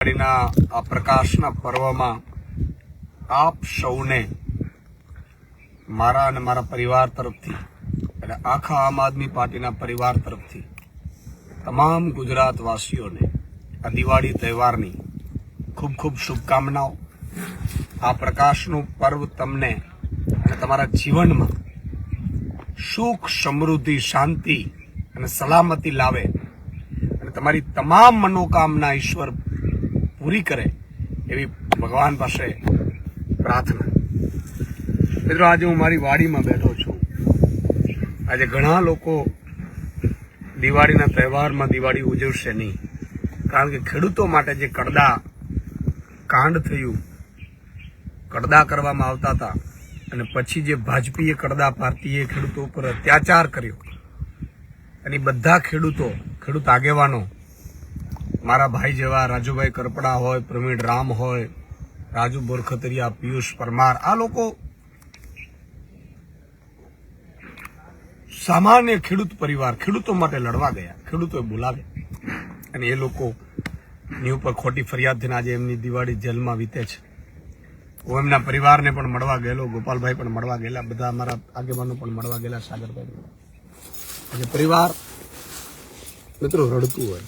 દિવાળીના આ પ્રકાશના પર્વમાં આપ સૌને મારા અને મારા પરિવાર તરફથી એટલે આખા આમ આદમી પાર્ટીના પરિવાર તરફથી તમામ ગુજરાતવાસીઓને આ દિવાળી તહેવારની ખૂબ ખૂબ શુભકામનાઓ. આ પ્રકાશનું પર્વ તમને અને તમારા જીવનમાં સુખ, સમૃદ્ધિ, શાંતિ અને સલામતી લાવે અને તમારી તમામ મનોકામના ઈશ્વર પૂરી કરે એવી ભગવાન પાસે પ્રાર્થના. મિત્રો, આજે હું મારી વાડીમાં બેઠો છું. આજે ઘણા લોકો દિવાળીના તહેવારમાં દિવાળી ઉજવશે નહીં. કારણ કે ખેડૂતો માટે જે કડદા કાંડ થયું, કડદા કરવામાં આવતા હતા અને પછી જે ભાજપીએ કડદા પાર્ટીએ ખેડૂતો ઉપર અત્યાચાર કર્યો. અને બધા ખેડૂતો, ખેડૂત આગેવાનો મારા ભાઈ જેવા રાજુભાઈ કરપડા હોય, પ્રવીણ રામ હોય, રાજુ બોરખતરિયા, પિયુષ પરમાર, આ લોકો સામાન્ય ખેડૂત પરિવાર, ખેડૂતો માટે લડવા ગયા, ખેડૂતોએ બોલાવ્યા. અને એ લોકો ની ઉપર ખોટી ફરિયાદ થઈને આજે એમની દિવાળી જેલમાં વીતે છે. હું એમના પરિવારને પણ મળવા ગયેલો, ગોપાલભાઈ પણ મળવા ગયેલા, બધા અમારા આગેવાનો પણ મળવા ગયેલા, સાગરભાઈ. આજે પરિવાર મિત્રો રડતું હોય